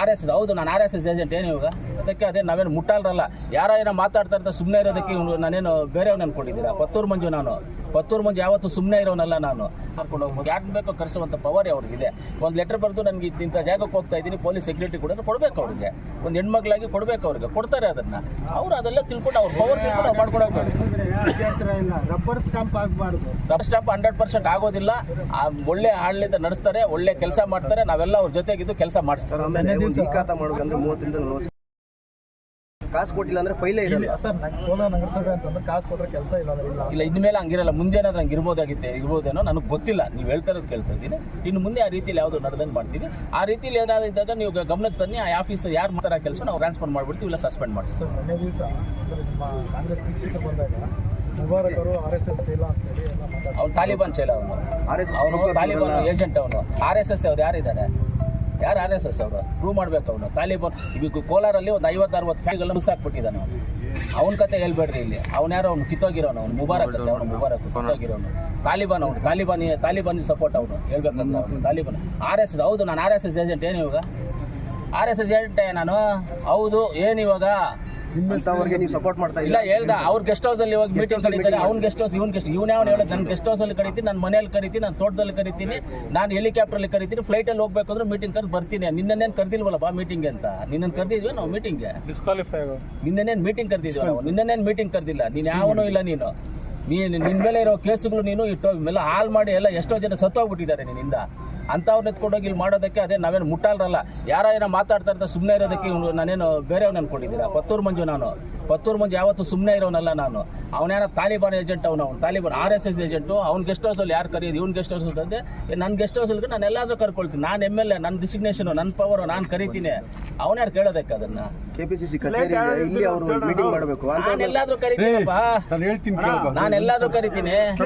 R S ಹೌದು, ನಾನು R S S agent ಏನು ಇವಾಗ? ಅದಕ್ಕೆ ಅದೇ ನಾವೇನು ಮುಟ್ಟಾಲ್ರಲ್ಲ. ಯಾರೋ ಏನೋ ಮಾತಾಡ್ತಾ ಇರ್ತಾರೆ ಸುಮ್ಮನೆ ಇರೋದಕ್ಕೆ ನಾನೇನು ಬೇರೆಯವ್ರು ಅನ್ಕೊಂಡಿದ್ದೀರಾ? ಪತ್ತೂರು ಮಂಜು ನಾನು. ಪತ್ತೂರು ಮಂದಿ ಯಾವತ್ತೂ ಸುಮ್ಮನೆ ಇರೋನಲ್ಲ ನಾನು. ಕರ್ಕೊಂಡು ಹೋಗ್ಬೋದು. ಯಾಕೆ ಬೇಕೋ ಕರೆಸುವಂಥ ಪವರ್ ಅವ್ರಿಗಿದೆ. ಒಂದು ಲೆಟರ್ ಬರೆದು ನನಗೆ ಇಂಥ ಜಾಗಕ್ಕೆ ಹೋಗ್ತಾ ಇದ್ದೀನಿ ಪೊಲೀಸ್ ಸೆಕ್ಯೂರಿಟಿ ಕೂಡ ಕೊಡಬೇಕು ಅವ್ರಿಗೆ. ಒಂದು ಹೆಣ್ಮಕ್ಳಾಗಿ ಕೊಡಬೇಕು ಅವ್ರಿಗೆ. ಕೊಡ್ತಾರೆ ಅದನ್ನ. ಅವ್ರು ಅದೆಲ್ಲ ತಿಳ್ಕೊಂಡು ಅವ್ರ ಪವರ್ ತಿಳ್ಕೊಂಡು ಅವ್ರು ಮಾಡ್ಕೊಂಡು ಹೋಗ್ಬೇಕು. ಅಭ್ಯಂತರ ಇಲ್ಲ ರಬ್ಬರ್ ಸ್ಟಾಂಪ್ ಆಗಬಾರ್ದು. ರಬ್ಬರ್ ಸ್ಟಾಂಪ್ ಹಂಡ್ರೆಡ್ ಪರ್ಸೆಂಟ್ ಆಗೋದಿಲ್ಲ. ಒಳ್ಳೆ ಆಡಳಿತ ನಡೆಸ್ತಾರೆ ಒಳ್ಳೆ ಕೆಲಸ ಮಾಡ್ತಾರೆ. ನಾವೆಲ್ಲ ಅವ್ರ ಜೊತೆಗಿದ್ದು ಕೆಲಸ ಮಾಡಿಸ್ತಾರೆ. ಕಾಸು ಕೊಟ್ಟಿಲ್ಲ ಅಂದ್ರೆ ಫೈಲೇ ಇರಲ್ಲ. ಸರ್ ಕೋಲಾರ ನಗರಸಭೆ ಅಂತಂದ್ರೆ ಕಾಸು ಕೊಟ್ಟರೆ ಕೆಲಸ ಇಲ್ಲ. ಅಂದ್ರೆ ಇಲ್ಲ ಇಲ್ಲ ಇನ್ಮೇಲೆ ಹಂಗಿರಲ್ಲ. ಮುಂದೆ ಏನಾದ್ರು ಹಂಗೆ ಇರ್ಬೋದಾಗಿತ್ತೆ ಇರ್ಬೋದೇನೋ ನನಗೆ ಗೊತ್ತಿಲ್ಲ. ನೀವು ಹೇಳ್ತಾ ಇರೋದು ಕೇಳ್ತಾ ಇದ್ದೀನಿ ಇನ್ನು ಮುಂದೆ ಆ ರೀತಿಯಲ್ಲಿ ಯಾವುದು ನಡೆದಂಗೆ ಮಾಡ್ತೀನಿ ಆ ರೀತಿಯಲ್ಲಿ ಏನಾದ್ರು ಇದ್ದಾಗ ನೀವು ಗಮನಕ್ಕೆ ತನ್ನಿ ಆ ಆಫೀಸ್ ಯಾರು ಮಾಡ್ತಾರೆ ಕೆಲಸ ನಾವು ಟ್ರಾನ್ಸ್ಫರ್ ಮಾಡ್ಬಿಡ್ತೀವಿ ಇಲ್ಲ ಸಸ್ಪೆಂಡ್ ಮಾಡಿಸ್ತೀವಿ ಸರ್ ಮೊನ್ನೆ ದಿವಸ ನಿಮ್ಮ ಕಾಂಗ್ರೆಸ್ ವೀಕ್ಷಕರು ಬಂದಾಗ ಮುಬಾರಕರು ಆರ್ ಎಸ್ ಎಸ್ ಚೀಲ ಅಂತೇಳಿ ಅವ್ನು ತಾಲಿಬಾನ್ ಚೈಲ ಅವನು. ಆರ್ ಎಸ್ ಅವನು ತಾಲಿಬಾನ್ ಏಜೆಂಟ್ ಅವನು. ಆರ್ ಎಸ್ ಎಸ್ ಅವ್ರು ಯಾರಿದ್ದಾರೆ? ಯಾರು ಆರ್ ಎಸ್ ಎಸ್ ಅವರು? ಪ್ರೂವ್ ಮಾಡ್ಬೇಕು ಅವನು ತಾಲಿಬಾನ್ ಈಗ ಕೋಲಾರಲ್ಲಿ ಒಂದು ಐವತ್ತು ಅರವತ್ತು ಫ್ಯಾಕ್ಟ್ರಿಗಳನ್ನ ಮುಗಿಸಾಕ್ಬಿಟ್ಟಿದ್ದಾನೆ ಅವನು. ಅವನ ಕತೆ ಹೇಳ್ಬೇಡ್ರಿ ಇಲ್ಲಿ. ಅವ್ನು ಯಾರೋ ಅವ್ನು ಕಿತ್ತೋಗಿರೋನು, ಅವ್ನು ಮುಬಾರಕ್ ಅವ್ನು ಮುಬಾರಕ್ ಕಿತ್ತೋಗಿರೋನು. ತಾಲಿಬಾನ್ ಅವನು, ತಾಲಿಬಾನ್ ತಾಲಿಬಾನ್ ಸಪೋರ್ಟ್ ಅವನು. ಹೇಳ್ಬೇಕಂದ್ರೆ ಅವನು, ತಾಲಿಬಾನ್. ಆರ್ ಎಸ್ ಎಸ್ ಹೌದು, ನಾನು ಆರ್ ಎಸ್ ಎಸ್ ಏಜೆಂಟ್ ಏನು ಇವಾಗ? ಆರ್ ಎಸ್ ಎಸ್ ಏಜೆಂಟೇ ನಾನು? ಹೌದು, ಏನು ಇವಾಗ? ಅವ್ರಿಗೆ ನೀವು ಸಪೋರ್ಟ್ ಮಾಡ್ತಾ ಇಲ್ಲ ಹೇಳ್ದ ಅವ್ರ ಗೆಸ್ಟ್ ಹೌಸ್ ಅಲ್ಲಿ ಹೋಗಿ ಮೀಟಿಂಗ್ ಕರೀತಾರೆ ಅವ್ನ ಗೆಸ್ಟ್ ಹೌಸ್ ಇವ್ನ ಗೆಸ್ಟ್ ಇವ್ನ ಯಾವ ಹೇಳೋದು? ನನ್ನ ಗೆಸ್ಟ್ ಹೌಸ್ ಅಲ್ಲಿ ಕರಿತೀನಿ ನನ್ನ ಮನೆಯಲ್ಲಿ ಕರಿತೀನಿ ನಾನು ತೋಟದಲ್ಲಿ ಕರಿತೀನಿ ನಾನು ಹೆಲಿಕಾಪ್ಟರ್ ಅಲ್ಲಿ ಕರಿತೀನಿ ಫ್ಲೈಟ್ ಅಲ್ಲಿ ಹೋಗ್ಬೇಕು ಅಂದ್ರೆ ಮೀಟಿಂಗ್ ಕರೆದು ಬರ್ತೀನಿ. ನಿನ್ನೇನು ಕರ್ದಿಲ್ವಲ್ಲ ಬಾ ಮೀಟಿಂಗ್ ಅಂತ? ನಿನ್ನನ್ನು ಕರ್ದಿದ್ವಿ ನಾವು ಮೀಟಿಂಗ್ಗೆ ಡಿಸ್ಕ್ವಾಲಿಫೈ ಆಗೋ. ನಿನ್ನೇನು ಮೀಟಿಂಗ್ ಕರ್ದಿದ್ವಿ ನಾವು? ನಿನ್ನೇನು ಮೀಟಿಂಗ್ ಕರ್ದಿಲ್ಲ? ನೀನು ಯಾವನೂ ಇಲ್ಲ ನೀನು. ನೀನು ನಿನ್ನ ಮೇಲೆ ಇರೋ ಕೇಸುಗಳು ನೀನು ಇಟ್ಟು ಎಲ್ಲ ಹಾಳು ಮಾಡಿ ಎಲ್ಲ ಎಷ್ಟೋ ಜನ ಸತ್ತೋಗ್ಬಿಟ್ಟಿದ್ದಾರೆ ನಿನ್ನಿಂದ. ಅಂಥವ್ರನ್ನ ಎತ್ಕೊಂಡೋಗಿ ಇಲ್ಲಿ ಮಾಡೋದಕ್ಕೆ ಅದೇ ನಾವೇನು ಮುಟ್ಟಾಲ್ರಲ್ಲ ಯಾರೋ ಏನೋ ಮಾತಾಡ್ತಾ ಇರ್ತಾರೆ ಸುಮ್ಮನೆ ಇರೋದಕ್ಕೆ ಇವನು ನಾನೇನು ಬೇರೆಯವ್ನು ಅನ್ಕೊಂಡಿದ್ದೀರಾ? ಪತ್ತೂರು ಮಂಜು ನಾನು. ಪತ್ತೂರು ಮಂಜು ಯಾವತ್ತು ಸುಮ್ಮನೆ ಇರೋನಲ್ಲ ನಾನು. ಅವನೇನೋ ತಾಲಿಬಾನ್ ಏಜೆಂಟ್ ಅವನು. ಅವ್ನು Taliban R S S agent. ಅವ್ನ ಗೆಸ್ಟ್ ಹೌಸಲ್ಲಿ ಯಾರು ಕರೆಯೋದು? ಇವ್ನು ಗೆಸ್ಟ್ ಹೌಸ್ ಅಂತಂದ್ರೆ ನನ್ನ ಗೆಸ್ಟ್ ಹೌಸಲ್ಲಿ ನಾನು ಎಲ್ಲಾದರೂ ಕರ್ಕೊಳ್ತೀನಿ. ನಾನು ಎಂ ಎಲ್ ಎ ನನ್ನ ಡಿಸಿಗ್ನೇಷನು ನನ್ನ ಪವರು ನಾನು ಕರಿತೀನಿ. ಅವ್ನು ಯಾರು ಕೇಳೋದಕ್ಕೆ ಅದನ್ನ? ಕೆಪಿಸಿಸಿ ಕಚೇರಿ ಇದೆ, ಇಲ್ಲಿ ಅವರು ಮೀಟಿಂಗ್ ಮಾಡಬೇಕು. ಅಂತ ನಾನು ಎಲ್ಲಾದ್ರೂ ಕರಿತೀನಪ್ಪ ನಾನು ಹೇಳ್ತೀನಿ ನಾನು ಎಲ್ಲಾದ್ರೂ ಕರಿತೀನಿ.